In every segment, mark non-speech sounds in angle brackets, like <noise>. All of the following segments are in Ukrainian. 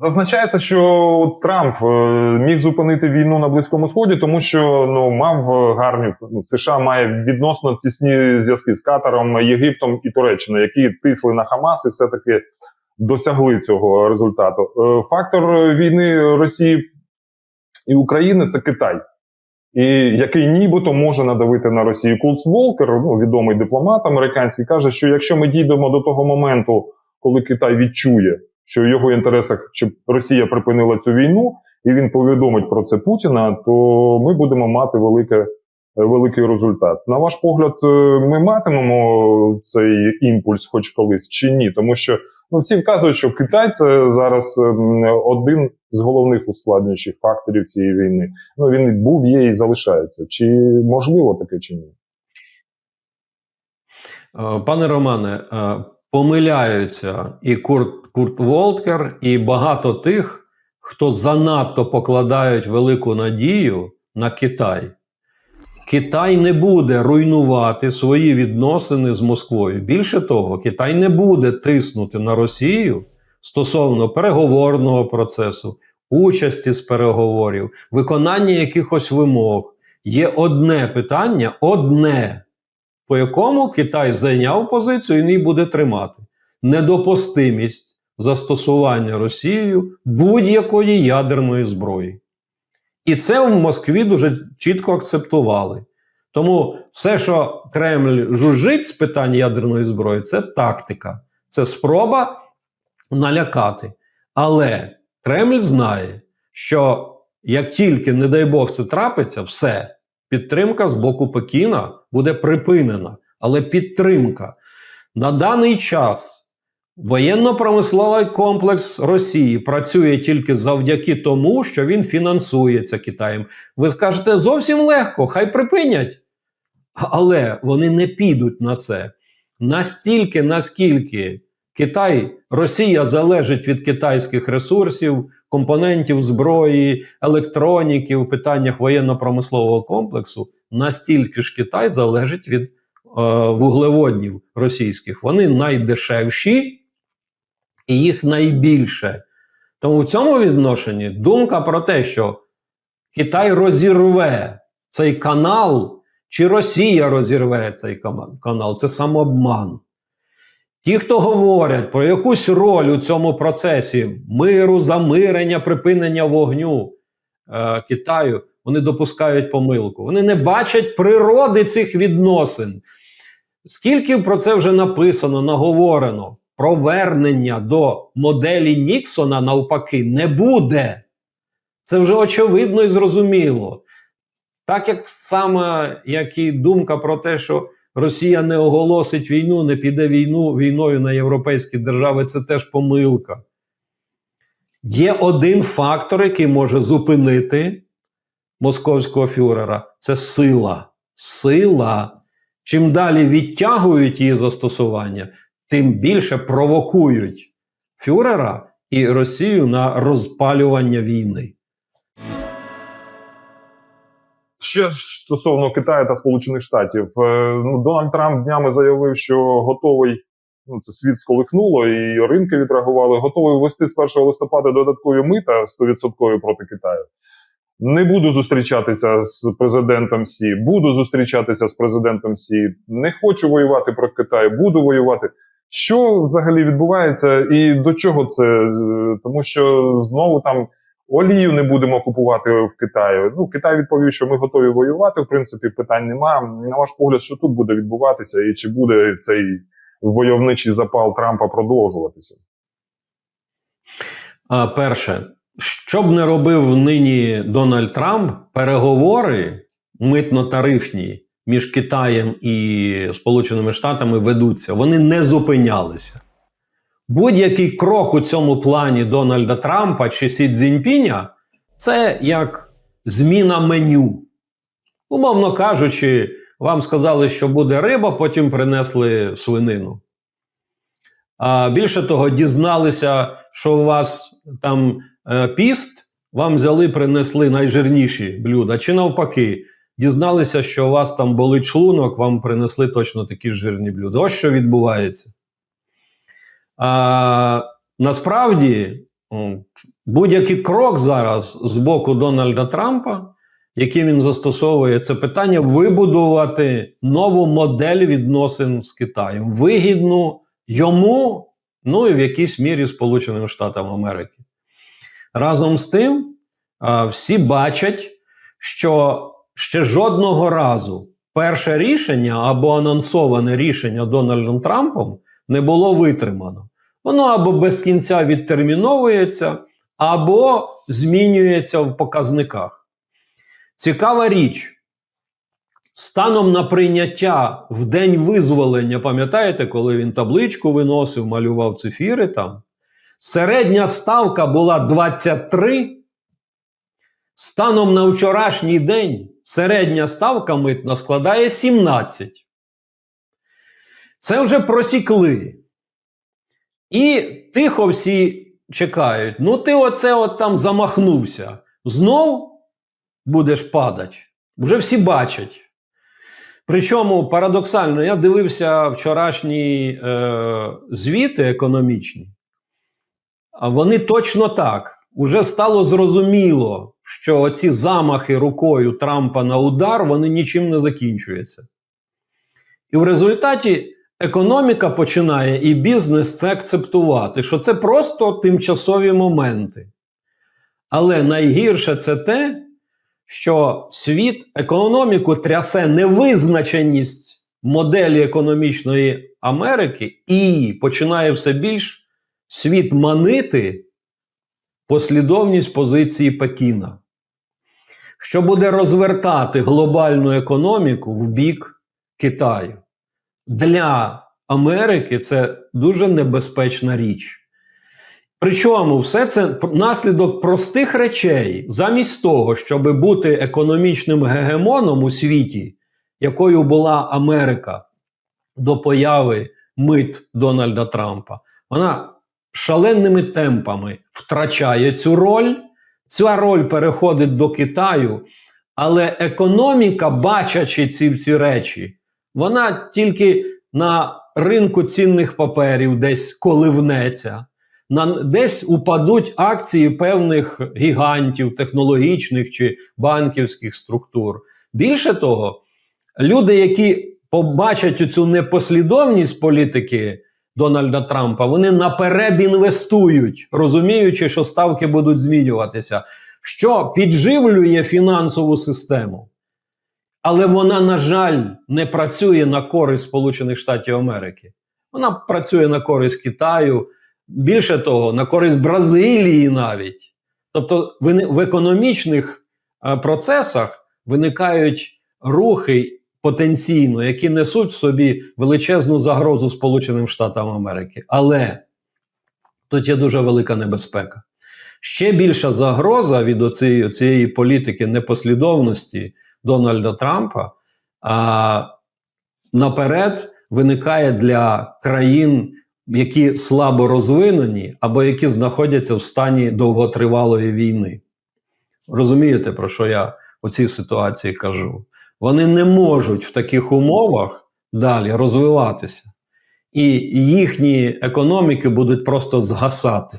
Зазначається, що Трамп е, міг зупинити війну на Близькому Сході, тому що ну мав е, гарні ну, США має відносно тісні зв'язки з Катаром, Єгиптом і Туреччиною, які тисли на Хамас і все таки досягли цього результату. Е, Фактор війни Росії і України це Китай, і який нібито може надавити на Росію. Кулц Волкер, ну відомий дипломат американський, каже, що якщо ми дійдемо до того моменту, коли Китай відчує, що в його інтересах, щоб Росія припинила цю війну, і він повідомить про це Путіна, то ми будемо мати велике, великий результат. На ваш погляд, е, ми матимемо цей імпульс, хоч колись чи ні? Тому що ну всі вказують, що Китай це зараз ем, один з головних ускладнюючих факторів цієї війни. Ну він був, є і залишається. Чи можливо таке чи ні? Е, Пане Романе, е, помиляються і Курт, Курт Волкер, і багато тих, хто занадто покладають велику надію на Китай. Китай не буде руйнувати свої відносини з Москвою. Більше того, Китай не буде тиснути на Росію стосовно переговорного процесу, участі з переговорів, виконання якихось вимог. Є одне питання, одне по якому Китай зайняв позицію і не буде тримати недопустимість застосування Росією будь-якої ядерної зброї. І це в Москві дуже чітко акцептували. Тому все, що Кремль жужжить з питань ядерної зброї, це тактика, це спроба налякати. Але Кремль знає, що як тільки, не дай Бог, це трапиться, все, підтримка з боку Пекіна буде припинена. Але підтримка на даний час воєнно-промисловий комплекс Росії працює тільки завдяки тому, що він фінансується Китаєм. Ви скажете зовсім легко, хай припинять. Але вони не підуть на це. Настільки, наскільки Китай, Росія залежить від китайських ресурсів, компонентів зброї, електроніки в питаннях воєнно-промислового комплексу, настільки ж Китай залежить від е, вуглеводнів російських. Вони найдешевші і їх найбільше. Тому в цьому відношенні думка про те, що Китай розірве цей канал, чи Росія розірве цей канал, це самообман. Ті, хто говорять про якусь роль у цьому процесі миру, замирення, припинення вогню е, Китаю, вони допускають помилку. Вони не бачать природи цих відносин. Скільки про це вже написано, наговорено, провернення до моделі Ніксона навпаки не буде. Це вже очевидно і зрозуміло. Так як саме як і думка про те, що Росія не оголосить війну, не піде війну війною на європейські держави, це теж помилка. Є один фактор, який може зупинити московського фюрера це сила. Сила. Чим далі відтягують її застосування, тим більше провокують фюрера і Росію на розпалювання війни. Ще стосовно Китаю та Сполучених Штатів, Е, ну Дональд Трамп днями заявив, що готовий. Ну, це світ сколихнуло, і ринки відреагували, готовий ввести з 1 листопада додаткові мита 100% проти Китаю. Не буду зустрічатися з президентом Сі, буду зустрічатися з президентом Сі. Не хочу воювати проти Китаю, буду воювати. Що взагалі відбувається і до чого це? Е, Тому що знову там олію не будемо купувати в Китаї. Ну, Китай відповів, що ми готові воювати. В принципі, питань нема. На ваш погляд, що тут буде відбуватися, і чи буде цей войовничий запал Трампа продовжуватися? А, перше, що б не робив нині Дональд Трамп, переговори митно-тарифні між Китаєм і Сполученими Штатами ведуться, вони не зупинялися. Будь-який крок у цьому плані Дональда Трампа чи Сі Цзіньпіня – це як зміна меню. Умовно кажучи, вам сказали, що буде риба, потім принесли свинину. А більше того, дізналися, що у вас там е, піст, вам взяли, принесли найжирніші блюда. Чи навпаки, дізналися, що у вас там болить шлунок, вам принесли точно такі жирні блюда. Ось що відбувається. А, насправді Будь-який крок зараз з боку Дональда Трампа, який він застосовує, це питання вибудувати нову модель відносин з Китаєм, вигідну йому, ну і в якійсь мірі Сполученим Штатам Америки. Разом з тим, всі бачать, що ще жодного разу перше рішення або анонсоване рішення Дональдом Трампом не було витримано. Воно або без кінця відтерміновується, або змінюється в показниках. Цікава річ. Станом на прийняття в день визволення, пам'ятаєте, коли він табличку виносив, малював цифіри там, середня ставка була 23. Станом на вчорашній день середня ставка митна складає 17. Це вже просікли. І тихо всі чекають. Ну, ти оце от там замахнувся. Знов будеш падати. Вже всі бачать. Причому парадоксально, я дивився вчорашні е, звіти економічні, а вони точно так. Уже стало зрозуміло, що оці замахи рукою Трампа на удар вони нічим не закінчуються. І в результаті економіка починає і бізнес це акцептувати, що це просто тимчасові моменти. Але найгірше це те, що світ економіку трясе невизначеність моделі економічної Америки, і починає все більш світ манити послідовність позиції Пекіна, що буде розвертати глобальну економіку в бік Китаю. Для Америки це дуже небезпечна річ. Причому все це наслідок простих речей, замість того, щоб бути економічним гегемоном у світі, якою була Америка до появи мит Дональда Трампа, вона шаленими темпами втрачає цю роль. Ця роль переходить до Китаю, але економіка, бачачи ці, ці речі, вона тільки на ринку цінних паперів десь коливнеться. На, десь упадуть акції певних гігантів, технологічних чи банківських структур. Більше того, люди, які побачать цю непослідовність політики Дональда Трампа, вони наперед інвестують, розуміючи, що ставки будуть змінюватися, що підживлює фінансову систему. Але вона, на жаль, не працює на користь Сполучених Штатів Америки. Вона працює на користь Китаю. Більше того, на користь Бразилії навіть. Тобто, в економічних процесах виникають рухи потенційно, які несуть в собі величезну загрозу Сполученим Штатам Америки. Але тут є дуже велика небезпека. Ще більша загроза від оцієї, оцієї політики непослідовності Дональда Трампа а, наперед виникає для країн які слабо розвинені, або які знаходяться в стані довготривалої війни. Розумієте, про що я у цій ситуації кажу? Вони не можуть в таких умовах далі розвиватися, і їхні економіки будуть просто згасати.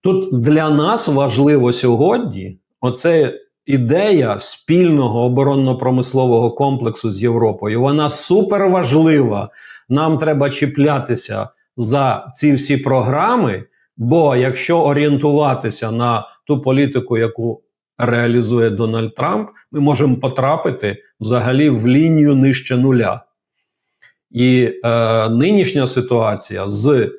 Тут для нас важливо сьогодні оце ідея спільного оборонно-промислового комплексу з Європою. Вона суперважлива. Нам треба чіплятися за ці всі програми. Бо якщо орієнтуватися на ту політику, яку реалізує Дональд Трамп, ми можемо потрапити взагалі в лінію нижче нуля. І е, нинішня ситуація з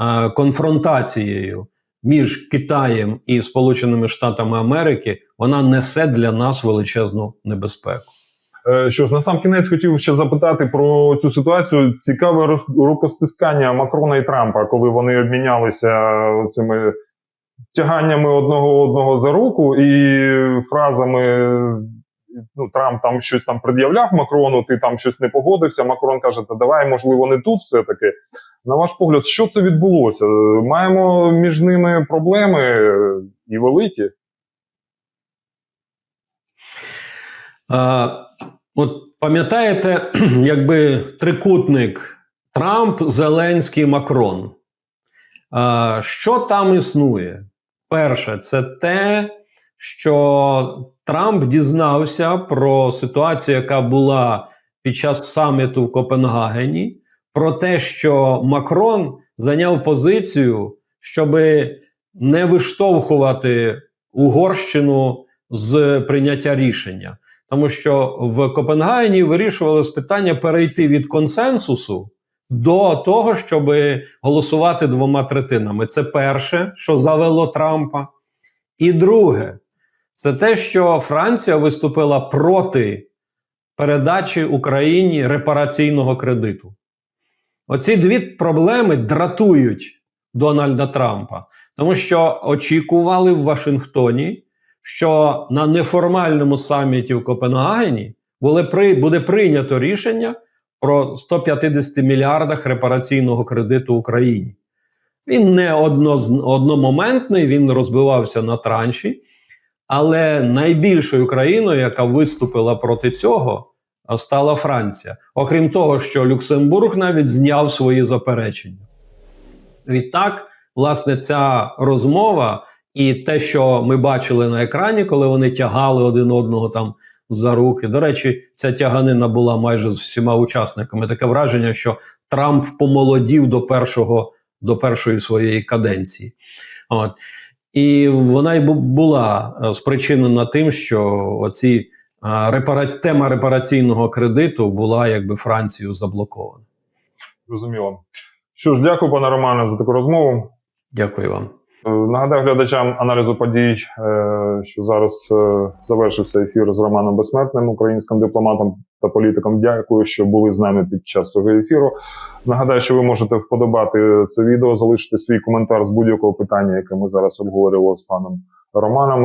е, конфронтацією між Китаєм і Сполученими Штатами Америки вона несе для нас величезну небезпеку. Е, Що ж, на сам кінець хотів ще запитати про цю ситуацію. Цікаве рукостискання Макрона і Трампа, коли вони обмінялися цими тяганнями одного одного за руку і фразами. Ну, Трамп там щось там пред'являв Макрону, ти там щось не погодився. Макрон каже: Та давай, можливо, не тут все-таки. На ваш погляд, що це відбулося? Маємо між ними проблеми і великі. Е, от пам'ятаєте, <clears throat> якби трикутник Трамп, Зеленський, Макрон. Е, що там існує? Перше, це те, що Трамп дізнався про ситуацію, яка була під час саміту в Копенгагені, про те, що Макрон зайняв позицію, щоб не виштовхувати Угорщину з прийняття рішення. Тому що в Копенгагені вирішувалось питання перейти від консенсусу до того, щоб голосувати двома третинами. Це перше, що завело Трампа. І друге, це те, що Франція виступила проти передачі Україні репараційного кредиту. Оці дві проблеми дратують Дональда Трампа, тому що очікували в Вашингтоні, що на неформальному саміті в Копенгагені буде прийнято рішення про 150 мільярдах репараційного кредиту Україні. Він не одномоментний, він розбивався на транші. Але найбільшою країною, яка виступила проти цього, стала Франція. Окрім того, що Люксембург навіть зняв свої заперечення. Відтак, власне, ця розмова і те, що ми бачили на екрані, коли вони тягали один одного там за руки. До речі, ця тяганина була майже з всіма учасниками. Таке враження, що Трамп помолодів до першого до першої своєї каденції. От. І вона й була е, спричинена тим, що оці а, тема репараційного кредиту була якби Францією заблокована. Зрозуміло. Що ж, дякую, пане Романе, за таку розмову. Дякую вам. Е, Нагадаю глядачам аналізу подій, е, що зараз е, завершився ефір з Романом Безсмертним, українським дипломатом та політиком. Дякую, що були з нами під час цього ефіру. Нагадаю, що ви можете вподобати це відео, залишити свій коментар з будь-якого питання, яке ми зараз обговорювали з паном Романом.